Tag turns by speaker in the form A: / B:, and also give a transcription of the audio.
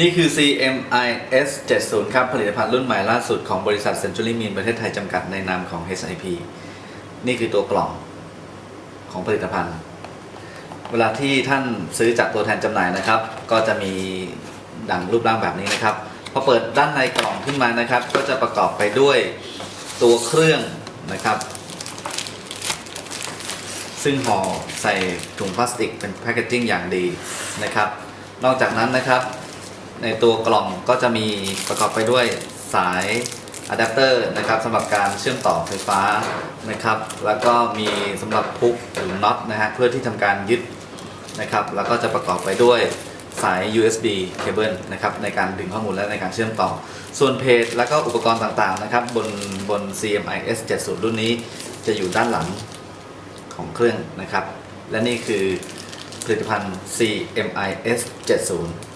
A: นี่คือ CMIS 70 ครับ ผลิตภัณฑ์รุ่นใหม่ล่าสุดของบริษัท Century Min ประเทศไทยจำกัดในนามของ SIP นี่คือตัวกล่องของผลิตภัณฑ์ เวลาที่ท่านซื้อจากตัวแทนจำหน่ายนะครับ ก็จะมีดังรูปร่างแบบนี้นะครับ พอเปิดด้านในกล่องขึ้นมานะครับ ก็จะประกอบไปด้วยตัวเครื่องนะครับ ซึ่งห่อใส่ถุงพลาสติกเป็นแพคเกจจิ้งอย่างดีนะครับ นอกจากนั้นนะครับ ในตัวกล่องก็จะมีประกอบไปด้วยสายอะแดปเตอร์นะครับสำหรับการเชื่อมต่อไฟฟ้านะครับ แล้วก็มีสำหรับพุกหรือน็อตนะฮะเพื่อที่ทำการยึดนะครับ แล้วก็จะประกอบไปด้วยสาย USB เคเบิลนะครับในการดึงข้อมูลและในการเชื่อมต่อ ส่วนเพจแล้วก็อุปกรณ์ต่างๆนะครับบนบน CMI S70 รุ่นนี้จะอยู่ด้านหลังของเครื่องนะครับ และนี่คือผลิตภัณฑ์ CMIS 70